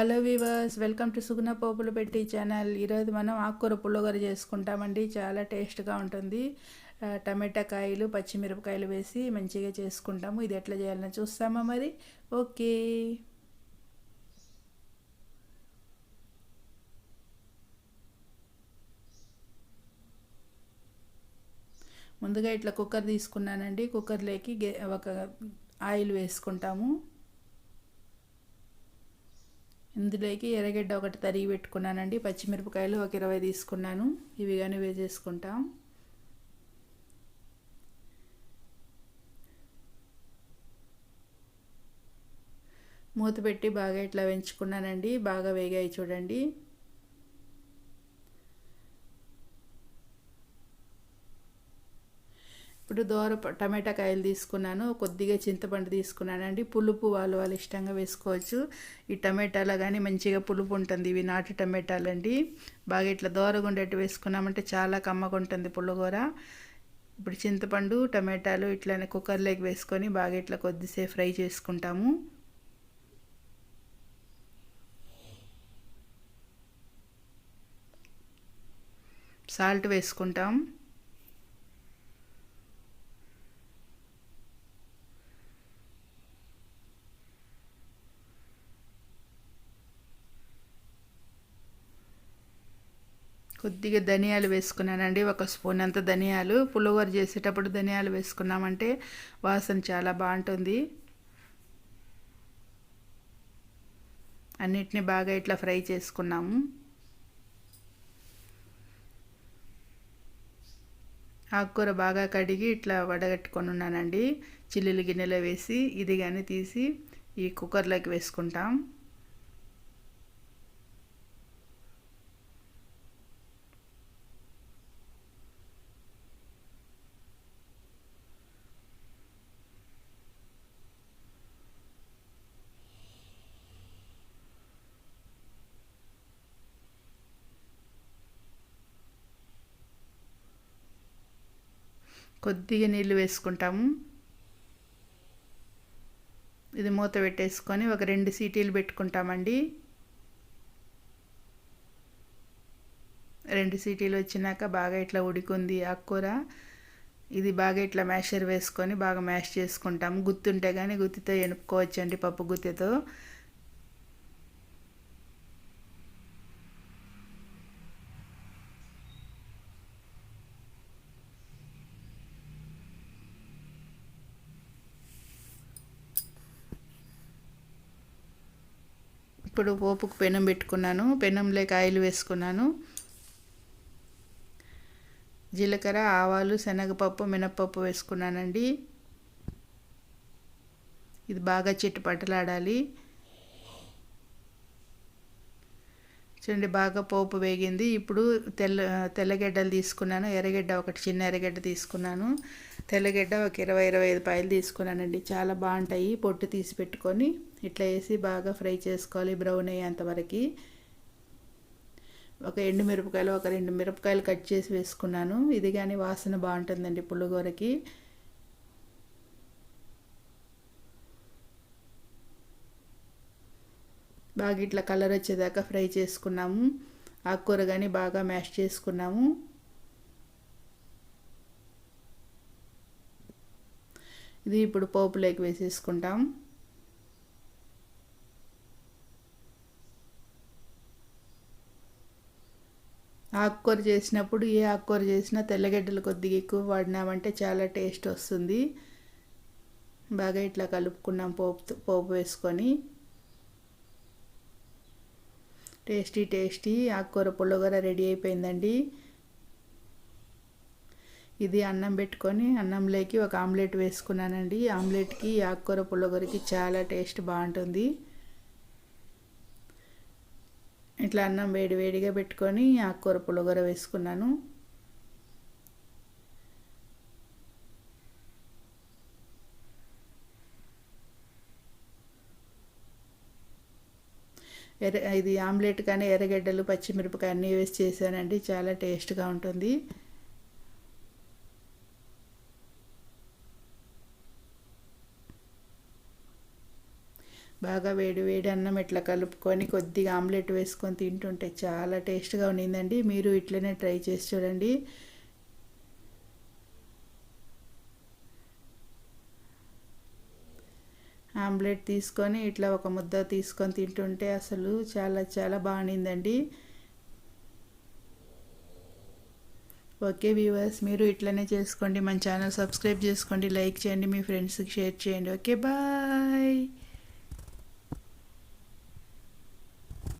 Hello viewers welcome to Suguna పోపులు పెట్టి channel. ఈరోజు మనం ఆకుకూర పుల్లగూర చేసుకుంటామండి. చాలా టేస్ట్గా ఉంటుంది. టమాటా కాయలు పచ్చిమిరపకాయలు వేసి మంచిగా చేసుకుంటాము. ఇది ఎట్లా చేయాలని చూస్తామా మరి? ఓకే. ముందుగా ఇట్లా కుక్కర్ తీసుకున్నానండి. కుక్కర్లోకి ఒక ఆయిల్ వేసుకుంటాము. ఇందులోకి ఎర్రగడ్డ ఒకటి తరిగి పెట్టుకున్నానండి. పచ్చిమిరపకాయలు ఒక ఇరవై తీసుకున్నాను. ఇవి కానీ వేసేసుకుంటాం మూత పెట్టి బాగా ఇట్లా వెంచుకున్నానండి బాగా వేగాయి చూడండి. ఇప్పుడు దోర టమాటా కాయలు తీసుకున్నాను కొద్దిగా చింతపండు తీసుకున్నానండి పులుపు వాళ్ళు వాళ్ళు ఇష్టంగా వేసుకోవచ్చు. ఈ టమాటాలో కానీ మంచిగా పులుపు ఉంటుంది. ఇవి నాటు టమాటాలు అండి. బాగా ఇట్లా దోరగా ఉండేట్టు వేసుకున్నామంటే చాలా కమ్మగా ఉంటుంది పుల్లగూర ఇప్పుడు చింతపండు టమాటాలు ఇట్లానే కుక్కర్లోకి వేసుకొని బాగా ఇట్లా కొద్దిసేపు ఫ్రై చేసుకుంటాము. సాల్ట్ వేసుకుంటాం. కొద్దిగా ధనియాలు వేసుకున్నానండి. ఒక స్పూన్ అంత ధనియాలు. పులిహోర చేసేటప్పుడు ధనియాలు వేసుకున్నామంటే వాసన చాలా బాగుంటుంది. అన్నిటిని బాగా ఇట్లా ఫ్రై చేసుకున్నాము. ఆకుకూర బాగా కడిగి ఇట్లా వడగట్టుకొని ఉన్నానండి. చిల్లులు గిన్నెలో వేసి ఇది కానీ తీసి ఈ కుక్కర్లోకి వేసుకుంటాం. కొద్దిగా నీళ్ళు వేసుకుంటాము. ఇది మూత పెట్టేసుకొని ఒక రెండు సీటీలు పెట్టుకుంటామండి. రెండు సీటీలు వచ్చినాక బాగా ఇట్లా ఉడికుంది ఆకుకూర ఇది బాగా ఇట్లా మ్యాషర్ వేసుకొని బాగా మ్యాష్ చేసుకుంటాము. గుత్తుంటే కానీ గుత్తితో ఎనుపుకోవచ్చండి పప్పు గుత్తితో. ఇప్పుడు పోపుకు పెనం పెట్టుకున్నాను. పెనంలోకి ఆయిల్ వేసుకున్నాను. జీలకర్ర ఆవాలు శనగపప్పు మినప్పప్పు వేసుకున్నానండి. ఇది బాగా చిట్టుపట్టలాడాలి. చూడండి బాగా పోపు వేగింది. ఇప్పుడు తెల్ల తెల్లగడ్డలు తీసుకున్నాను. ఎర్రగడ్డ ఒకటి చిన్న ఎర్రగడ్డ తీసుకున్నాను. తెల్లగడ్డ ఒక ఇరవై ఇరవై ఐదు పాయలు తీసుకున్నానండి. చాలా బాగుంటాయి. పొట్టు తీసి పెట్టుకొని ఇట్లా వేసి బాగా ఫ్రై చేసుకోవాలి బ్రౌన్ అయ్యేంతవరకు ఒక ఎండు మిరపకాయలు ఒక రెండు మిరపకాయలు కట్ చేసి వేసుకున్నాను. ఇది కానీ వాసన బాగుంటుందండి పుల్లగూరకి బాగా ఇట్లా కలర్ వచ్చేదాకా ఫ్రై చేసుకున్నాము. ఆకుకూర కానీ బాగా మ్యాష్ చేసుకున్నాము. ఇది ఇప్పుడు పోపులోకి వేసేసుకుంటాం. ఆకుకూర చేసినప్పుడు ఏ ఆకుకూర చేసినా తెల్లగడ్డలు కొద్దిగా ఎక్కువ వాడినామంటే చాలా టేస్ట్ వస్తుంది. బాగా ఇట్లా కలుపుకున్నాం పోపు పోపు వేసుకొని. టేస్టీ టేస్టీ ఆకుకూర పుల్లగూర రెడీ అయిపోయిందండి. ఇది అన్నం పెట్టుకొని అన్నంలోకి ఒక ఆమ్లెట్ వేసుకున్నానండి. ఆమ్లెట్కి ఆకుకూర పుల్లగూరకి చాలా టేస్ట్ బాగుంటుంది. ఇట్లా అన్నం వేడి వేడిగా పెట్టుకొని ఆకుకూర పుల్లగూర వేసుకున్నాను. ఎర్ర ఇది ఆమ్లెట్ కానీ ఎర్రగడ్డలు పచ్చిమిరపకాయ అన్నీ వేసి చేశానండి. చాలా టేస్ట్గా ఉంటుంది. బాగా వేడి వేడి అన్నం ఇట్లా కలుపుకొని కొద్దిగా ఆమ్లెట్ వేసుకొని తింటుంటే చాలా టేస్ట్గా ఉండిందండి. మీరు ఇట్లనే ట్రై చేసి చూడండి. ఆమ్లెట్ తీసుకొని ఇట్లా ఒక ముద్ద తీసుకొని తింటుంటే అసలు చాలా చాలా బాగుండిందండి. ఓకే వ్యూవర్స్ మీరు ఇట్లనే చేసుకోండి. మన ఛానల్ సబ్స్క్రైబ్ చేసుకోండి లైక్ చేయండి మీ ఫ్రెండ్స్కి షేర్ చేయండి. Okay bye.